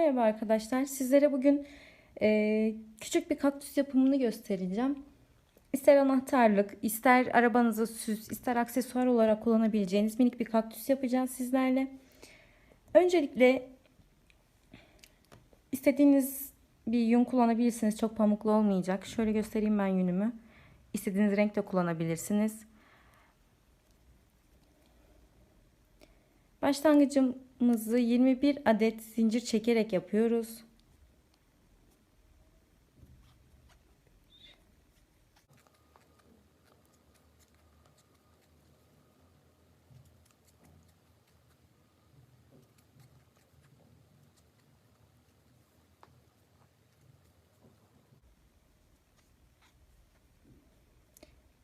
Merhaba arkadaşlar. Sizlere bugün e, küçük bir kaktüs yapımını göstereceğim. İster anahtarlık, ister arabanıza süs, ister aksesuar olarak kullanabileceğiniz minik bir kaktüs yapacağız sizlerle. Öncelikle istediğiniz bir yün kullanabilirsiniz. Çok pamuklu olmayacak. Şöyle göstereyim ben yünümü. İstediğiniz renkte kullanabilirsiniz. Başlangıcımızı 21 adet zincir çekerek yapıyoruz.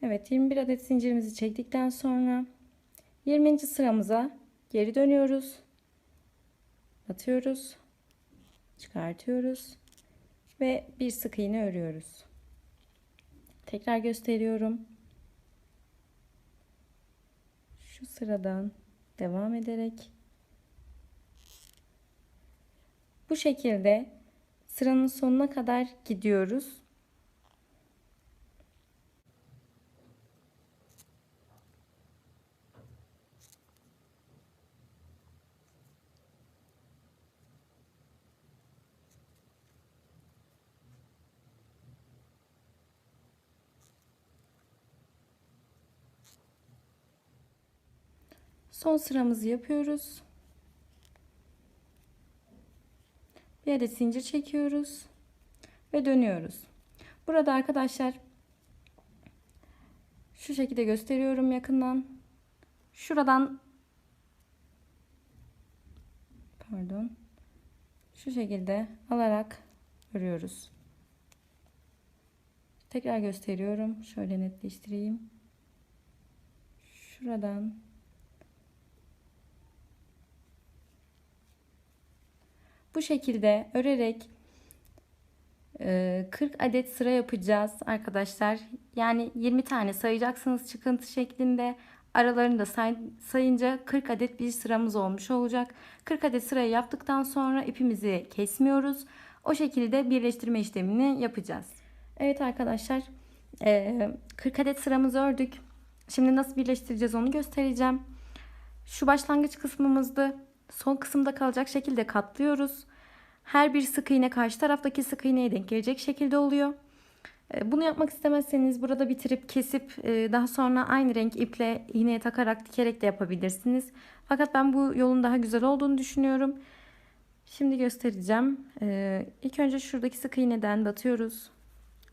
Evet 21 adet zincirimizi çektikten sonra 20. sıramıza geri dönüyoruz. Batıyoruz. Çıkartıyoruz. Ve bir sık iğne örüyoruz. Tekrar gösteriyorum. Şu sıradan devam ederek bu şekilde sıranın sonuna kadar gidiyoruz. Son sıramızı yapıyoruz. Bir adet zincir çekiyoruz ve dönüyoruz. Burada arkadaşlar şu şekilde gösteriyorum yakından. Şuradan pardon şu şekilde alarak örüyoruz. Tekrar gösteriyorum. Şöyle netleştireyim. Şuradan Bu şekilde örerek 40 e, adet sıra yapacağız arkadaşlar. Yani 20 tane sayacaksınız çıkıntı şeklinde. Aralarını da say, sayınca 40 adet bir sıramız olmuş olacak. 40 adet sırayı yaptıktan sonra ipimizi kesmiyoruz. O şekilde birleştirme işlemini yapacağız. Evet arkadaşlar 40 adet sıramızı ördük. Şimdi nasıl birleştireceğiz onu göstereceğim. Şu başlangıç kısmımızdı son kısımda kalacak şekilde katlıyoruz. Her bir sık iğne karşı taraftaki sık iğneye denk gelecek şekilde oluyor. E, bunu yapmak istemezseniz burada bitirip kesip e, daha sonra aynı renk iple iğneye takarak dikerek de yapabilirsiniz. Fakat ben bu yolun daha güzel olduğunu düşünüyorum. Şimdi göstereceğim. E, ilk önce şuradaki sık iğneden batıyoruz.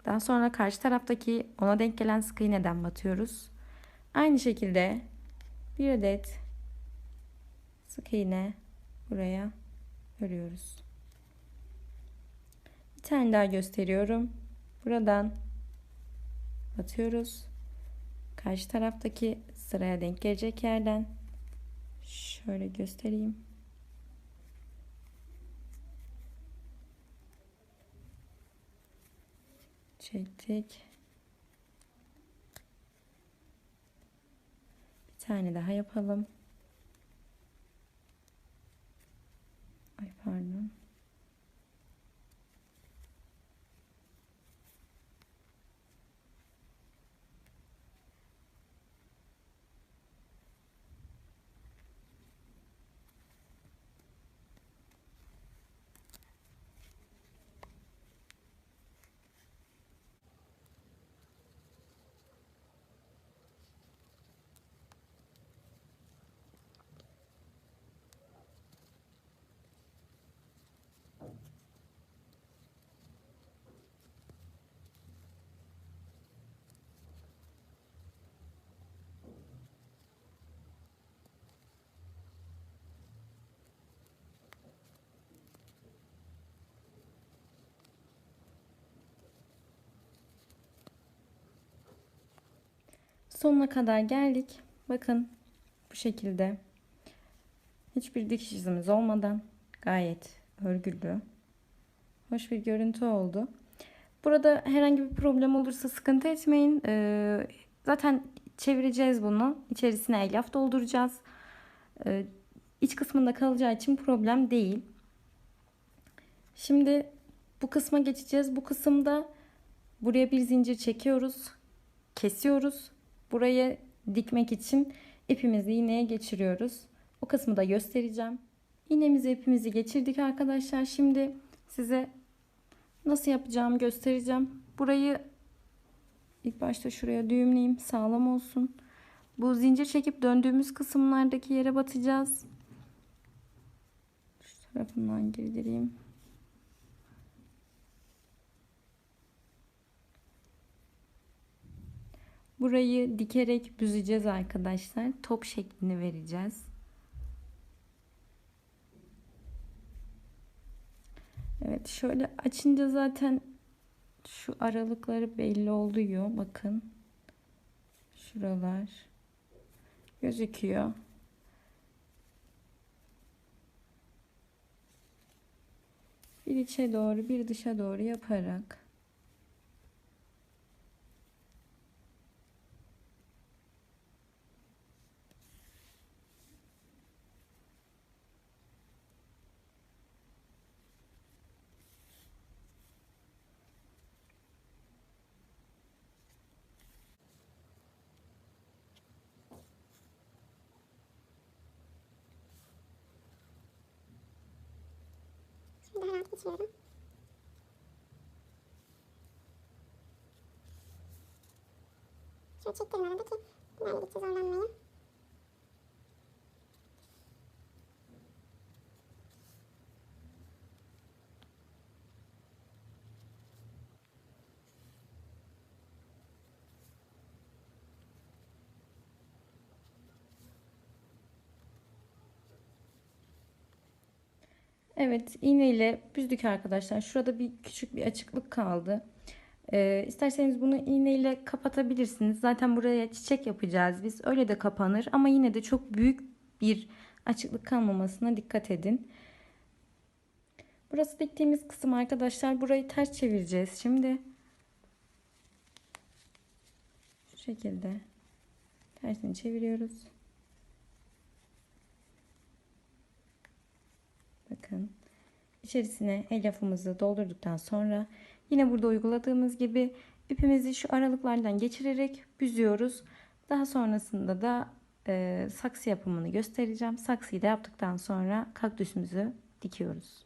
Daha sonra karşı taraftaki ona denk gelen sık iğneden batıyoruz. Aynı şekilde bir adet sık iğne buraya örüyoruz. Bir tane daha gösteriyorum. Buradan batıyoruz. Karşı taraftaki sıraya denk gelecek yerden şöyle göstereyim. Çektik. Bir tane daha yapalım. 是吗？Sonuna kadar geldik. Bakın bu şekilde. Hiçbir dikiş izimiz olmadan gayet örgülü. Hoş bir görüntü oldu. Burada herhangi bir problem olursa sıkıntı etmeyin. Ee, zaten çevireceğiz bunu. İçerisine elyaf dolduracağız. Ee, iç kısmında kalacağı için problem değil. Şimdi bu kısma geçeceğiz. Bu kısımda buraya bir zincir çekiyoruz. Kesiyoruz. Burayı dikmek için ipimizi iğneye geçiriyoruz. O kısmı da göstereceğim. İğnemizi ipimizi geçirdik arkadaşlar. Şimdi size nasıl yapacağımı göstereceğim. Burayı ilk başta şuraya düğümleyeyim. Sağlam olsun. Bu zincir çekip döndüğümüz kısımlardaki yere batacağız. Şu tarafından girdireyim. Burayı dikerek büzeceğiz arkadaşlar. Top şeklini vereceğiz. Evet şöyle açınca zaten şu aralıkları belli oluyor. Bakın. Şuralar gözüküyor. Bir içe doğru bir dışa doğru yaparak Daha rahat geçiyorum. Şöyle çektirin arada ki ilerledikçe zorlanmayın. Evet iğne ile büzdük arkadaşlar. Şurada bir küçük bir açıklık kaldı. Ee, isterseniz bunu iğne ile kapatabilirsiniz. Zaten buraya çiçek yapacağız biz. Öyle de kapanır ama yine de çok büyük bir açıklık kalmamasına dikkat edin. Burası diktiğimiz kısım arkadaşlar. Burayı ters çevireceğiz şimdi. Şu şekilde tersini çeviriyoruz. Bakın içerisine elyafımızı doldurduktan sonra yine burada uyguladığımız gibi ipimizi şu aralıklardan geçirerek büzüyoruz. Daha sonrasında da e, saksı yapımını göstereceğim. Saksıyı da yaptıktan sonra kaktüsümüzü dikiyoruz.